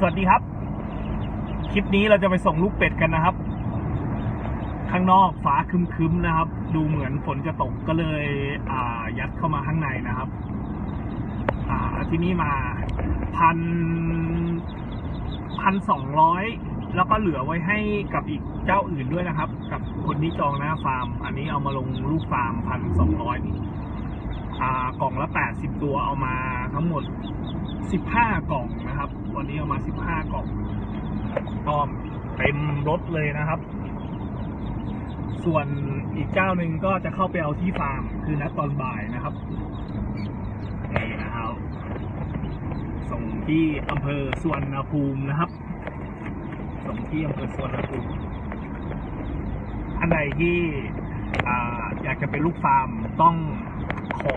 สวัสดีครับ คลิปนี้เราจะไปส่งลูกเป็ดกันนะครับ ข้างนอกฟ้าคึ้มๆนะครับ ดูเหมือนฝนจะตกก็เลยอ่ายัดเข้ามาข้างในนะครับ อ่าที่นี่มาพันพันสองร้อยแล้วก็เหลือไว้ให้กับอีกเจ้าอื่นด้วยนะครับ กับคนที่จองหน้าฟาร์ม อันนี้เอามาลงลูกฟาร์มพันสองร้อยอ่ากล่องละแปดสิบตัวเอามาทั้งหมด สิบห้ากล่องนะครับ วันนี้เอามาสิบห้ากล่องก็เต็มรถเลยนะครับ ส่วนอีกเจ้าหนึ่งก็จะเข้าไปเอาที่ฟาร์ม คือนัดตอนบ่ายนะครับนี่นะครับ ส่งที่อำเภอสวนภูมินะครับ ส่งที่อำเภอสวนภูมิอันใดที่ออยากจะเป็นลูกฟาร์มต้องขอ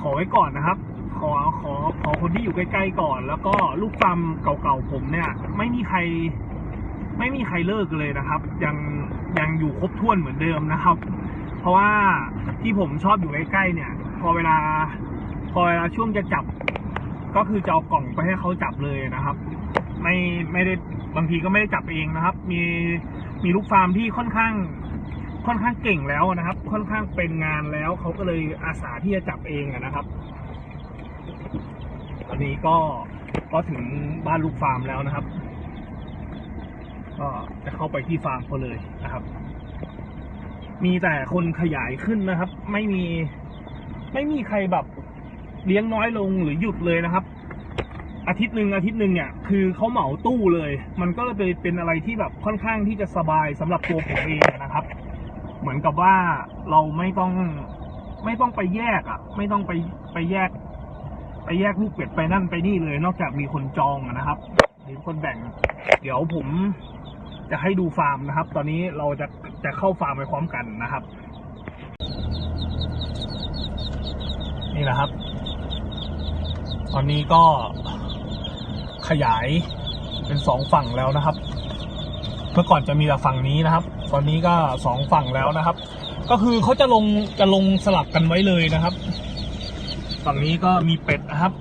ขอไว้ก่อนนะครับ ขอขอขอคนที่อยู่ใกล้ๆก่อน แล้วก็ลูกฟาร์มเก่าๆผมเนี่ย ไม่มีใคร ไม่มีใครเลิกเลยนะครับ ยังยังอยู่ครบถ้วนเหมือนเดิมนะครับ เพราะว่าที่ผมชอบอยู่ใกล้ๆเนี่ย พอเวลา พอเวลาช่วงจะจับ ก็คือจะเอากล่องไปให้เขาจับเลยนะครับ ไม่ไม่ได้บางทีก็ไม่ได้จับเองนะครับ มีมีลูกฟาร์มที่ค่อนข้างค่อนข้างเก่งแล้วนะครับ ค่อนข้างเป็นงานแล้วเขาก็เลยอาสาที่จะจับเองนะครับ อนนี้ก็ก็ถึงบ้านลูกฟาร์มแล้วนะครับ ก็จะเข้าไปที่ฟาร์มเขาเลยนะครับ มีแต่คนขยายขึ้นนะครับ ไม่มีไม่มีใครแบบเลี้ยงน้อยลงหรือหยุดเลยนะครับ อาทิตย์หนึ่งอาทิตย์หนึ่งเนี่ย คือเขาเหมาตู้เลย มันก็เลยเป็นอะไรที่แบบค่อนข้างที่จะสบายสำหรับตัวผมเองนะครับ เหมือนกับว่าเราไม่ต้องไม่ต้องไปแยกอะ ไม่ต้องไปไปแยก ไปแยกลูกเป็ดไปนั่นไปนี่เลย นอกจากมีคนจองนะครับมีคนแบ่ง เดี๋ยวผมจะให้ดูฟาร์มนะครับ ตอนนี้เราจะจะเข้าฟาร์มไปพร้อมกันนะครับ นี่นะครับ ตอนนี้ก็ขยายเป็นสองฝั่งแล้วนะครับ เมื่อก่อนจะมีแต่ฝั่งนี้นะครับ ตอนนี้ก็สองฝั่งแล้วนะครับ ก็คือเขาจะลงจะลงสลับกันไว้เลยนะครับ ฝั่งนี้ก็มีเป็ดนะครับ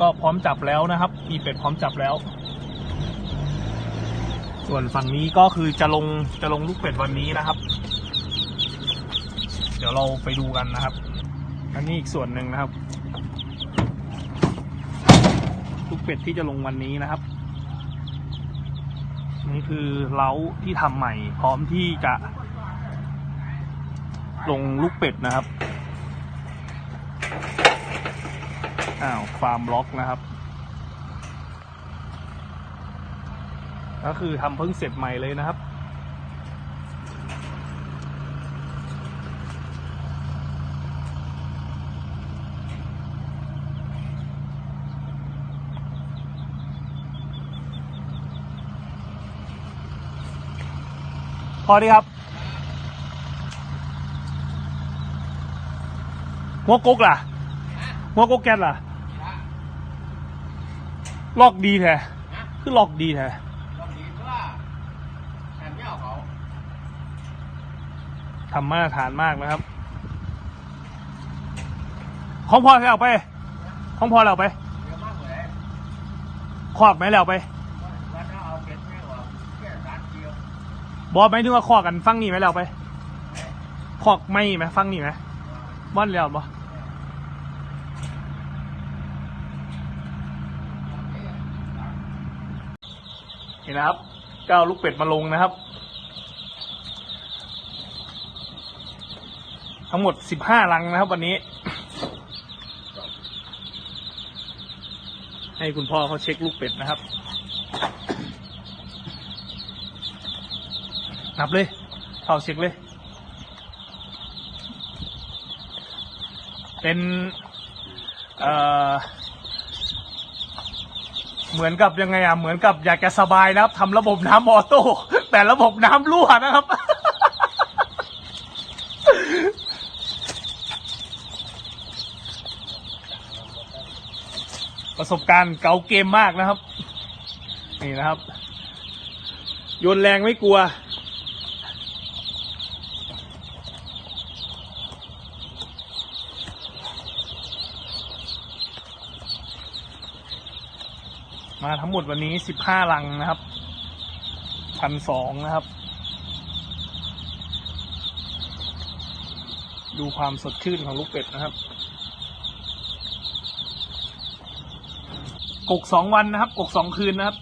ก็พร้อมจับแล้วนะครับ มีเป็ดพร้อมจับแล้ว ส่วนฝั่งนี้ก็คือจะลงจะลงลูกเป็ดวันนี้นะครับ เดี๋ยวเราไปดูกันนะครับ อันนี้อีกส่วนหนึ่งนะครับ ลูกเป็ดที่จะลงวันนี้นะครับนี่คือเล้าที่ทำใหม่ พร้อมที่จะลงลูกเป็ดนะครับ อ้าวฟามล็อกนะครับ ก็คือทำเพิ่งเสร็จใหม่เลยนะครับพอดีครับหัวกุ๊กล่ะหัวกุ๊กแก๊สล่ะ ลอกดีแท้คือลอกดีแท้ลองดีเพราะว่าแถมไม่เอาเขาทำมาตรฐานมากนะครับ ของพอแล้วไป ของพอแล้วไป เยอะมากเลยครอบไหมแล้วไป วันนั้นเอาเก็บไม่ออกแค่สามเดียวบอสไหมถึงว่าคอกกันฟังนี่ไหมแล้วไปคอกไม่ไหมฟังนี่ไหมบ้านแล้วบ นี่นะครับก็เอาลูกเป็ดมาลงนะครับ ทั้งหมดสิบห้าลังนะครับ วันนี้ ให้คุณพ่อเขาเช็คลูกเป็ดนะครับ นับเลยเข้าเช็คเลย เป็น เอ่อ เหมือนกับยังไงอะเหมือนกับอยากจะสบายนะครับทำระบบน้ำออโต้แต่ระบบน้ำรั่วนะครับ ประสบการณ์เก่าเกมมากนะครับ นี่นะครับ โยนแรงไม่กลัว มาทั้งหมดวันนี้สิบห้าลังนะครับพันสองนะครับ ดูความสดชื่นของลูกเป็ดนะครับ กกสองวันนะครับ กกสองคืนนะครับ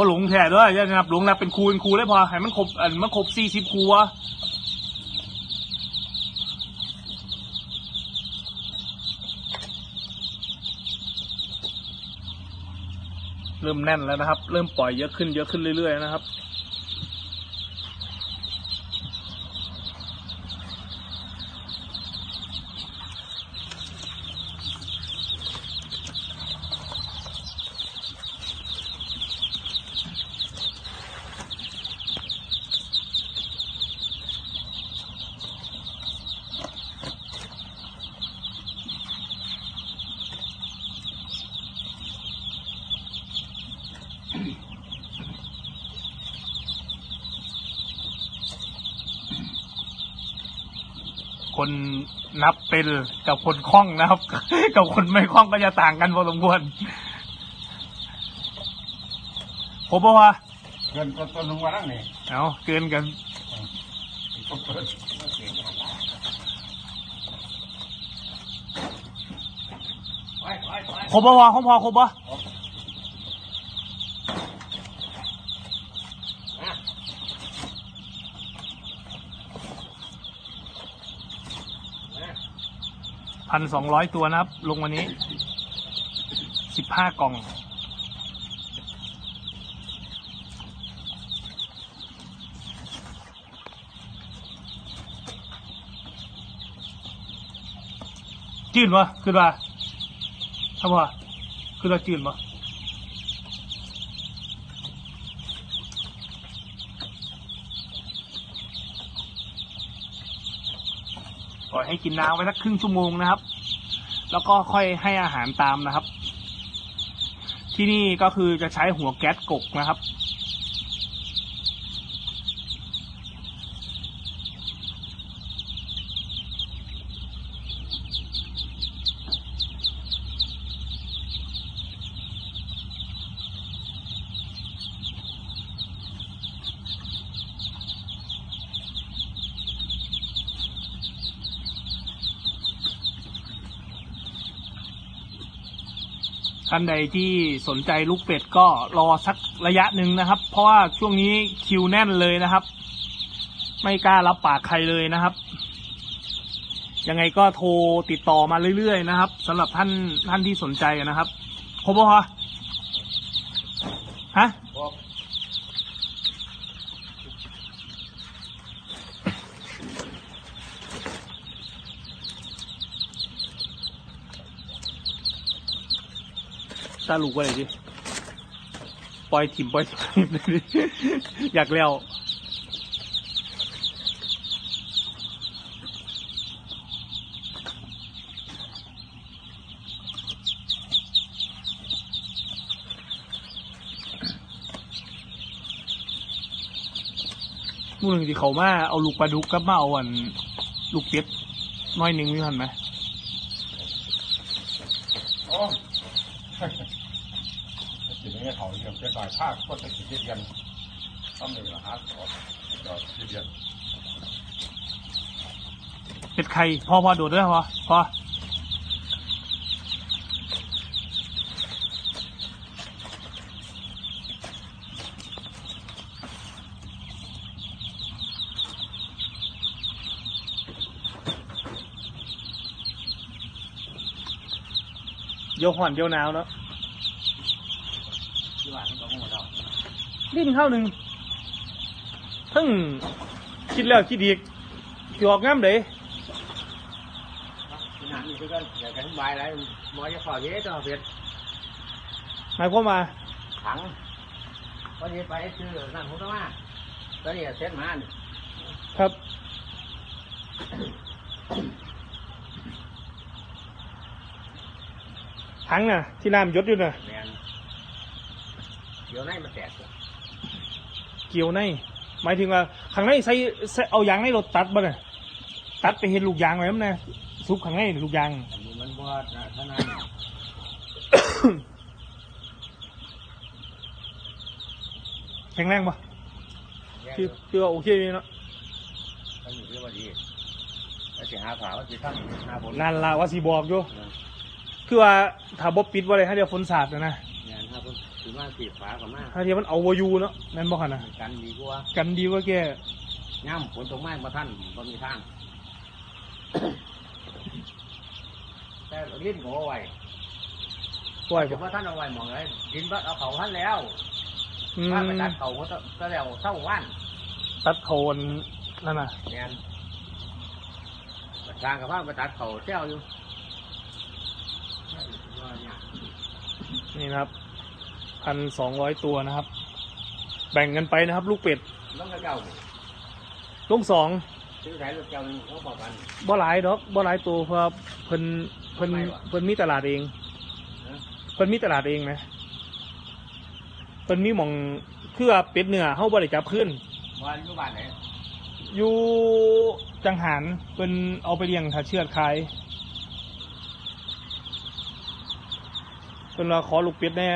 บ่หลงแท้ด้วยอย่านับหลงนับเป็นครูเป็นครูเลยพอให้มันครบอันมันครบสี่สิบครูวะเริ่มแน่นแล้วนะครับ เริ่มปล่อยเยอะขึ้นเยอะขึ้นเรื่อยๆนะครับ คนนับเป็นกับคนคล่องนะครับ กับคนไม่คล่องก็จะต่างกันพอสมควรผมบอกว่าเกินต้นต้นลงมาแล้วนี่เอาเกินกันต้นเปิดไปไปไปครบปะวะครบพอครบปะ พันสองร้อยตัวนะครับ ลงวันนี้สิบห้ากล่อง จืดวะคือว่าถ้าว่าคือว่าจืดวะ ปล่อยให้กินน้ำไว้สักครึ่งชั่วโมงนะครับ แล้วก็ค่อยให้อาหารตามนะครับ ที่นี่ก็คือจะใช้หัวแก๊สกกนะครับ ท่านใดที่สนใจลูกเป็ดก็รอสักระยะหนึ่งนะครับ เพราะว่าช่วงนี้คิวแน่นเลยนะครับ ไม่กล้ารับปากใครเลยนะครับ ยังไงก็โทรติดต่อมาเรื่อยๆนะครับสำหรับท่านท่านที่สนใจนะครับครบปะฮะฮะบอ ตาลูกว่าอะไรดิปล่อยถิ่มปล่อยถิ่มอยากแล้วมื่อหนึ่งที่เขามาเอาลูกปลาดุกกับมาเอาอัน ลูกเป็ดน้อยหนึ่งมีทันไหม โอ้ทีนี้ เขายกเป็นหน่อยภาคก็จะคิดเรียนต้องมีรหัสขอจอดที่เรียนเป็ดไข่พอพอโดดด้วยพอพอเดี๋ยวห่อนเดี๋ยวหนาวแล้วที่ว่าที่เขาหมดแล้ว ดิ้นเข้าหนึ่งทั้งคิดแล้วคิดอีกสิออกงามเด้ที่นั่นนี่คือกันอยากจะอธิบายอะไรหมอจะขอเยอะต่อเพียรหมายความว่าถังก็จะไปซื้อนั่นผมต้องมาตอนนี้เซ็ตมานี่ครับทั้งน่ะ ที่น้ำยศอยู่น่ะแมนเดี๋ยวในมันแตก เลยเกี่ยวในหมายถึงว่าข้างในใส่ใส่เอายางในรถตัดบ่เนี่ยตัดไปเห็นลูกยางไว้มั้ยนะซุปข้างในลูกยาง อันนี้มันบ่นะเท่านั้นแข็งแรงปะแยกคือคือว่าโอเคอยู่เนาะมันอยู่ที่ว่าดีแล้วสิหาผ่าว่าสิทำหาผลนั่นละว่าสีบอกอยู่คือว่าถ้าบ่ปิดว่าอะไรถ้าเดี๋ยวฝนสาดนะนะ งานหาผลคือมาสีฟ้ากับมาถ้าเดี๋ยวมันเอาวอยู่เนาะนั่นบ่คันนะกันดีกว่ากันดีกว่าแกย่ำฝนตกไม้มาท่านบ่มีทางแต่ลิ้นก็เอาไว้ปล่อยจะบ่ว่าท่านเอาไว้หมองเลยดินว่าเอาเขาท่านแล้วอืมถ้าไปตัดเขาก็ต้องก็แล้วเท่าวันตัดโคนนั่นน่ะแมนทางกับว่าไปตัดเขาเจ้าอยู่นี่นะครับ พันสองร้อยตัวนะครับ แบ่งกันไปนะครับ ลูกเป็ดต้องเจ้าลูกสองซื้อไหนลูกเจ้าหนึงเขาบอกกัน บ่หลายดอกบ่หลายตัวเพราะเพิ่นเพิ่นทำไมวะ เพิ่นมีตลาดเองฮะเพิ่นมีตลาดเองไหมเพิ่นมีหม่องคือว่าเป็ดเนื้อเฮาบ่ได้จับขึ้นว่าอยู่บ้านไหนอยู่จังหันเพิ่นเอาไปเลี้ยงถ้าเชือดขาย พิ่นว่าขอลูกเป็ดแน่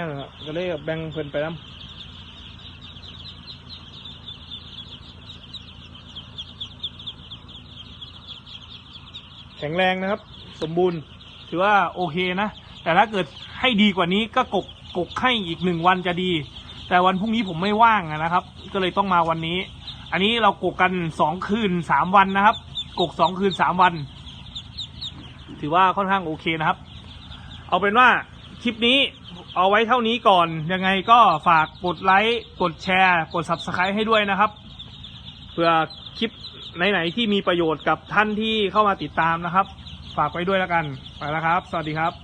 ก็เลยแบ่งเพิ่นไปนํแข็งแรงนะครับ สมบูรณ์ถือว่าโอเคนะ แต่ถ้าเกิดให้ดีกว่านี้ก็กกกกให้อีกหนึ่งวันจะดี แต่วันพรุ่งนี้ผมไม่ว่างนะครับ ก็เลยต้องมาวันนี้ อันนี้เรากกกันสองคืนสามวันนะครับ กกสองคืนสามวัน ถือว่าค่อนข้างโอเคนะครับ เอาเป็นว่า คลิปนี้เอาไว้เท่านี้ก่อน ยังไงก็ฝากกดไลค์กดแชร์ กด subscribe ให้ด้วยนะครับ เพื่อคลิปไหนๆที่มีประโยชน์กับท่านที่เข้ามาติดตามนะครับ ฝากไว้ด้วยแล้วกัน ไปแล้วครับ สวัสดีครับ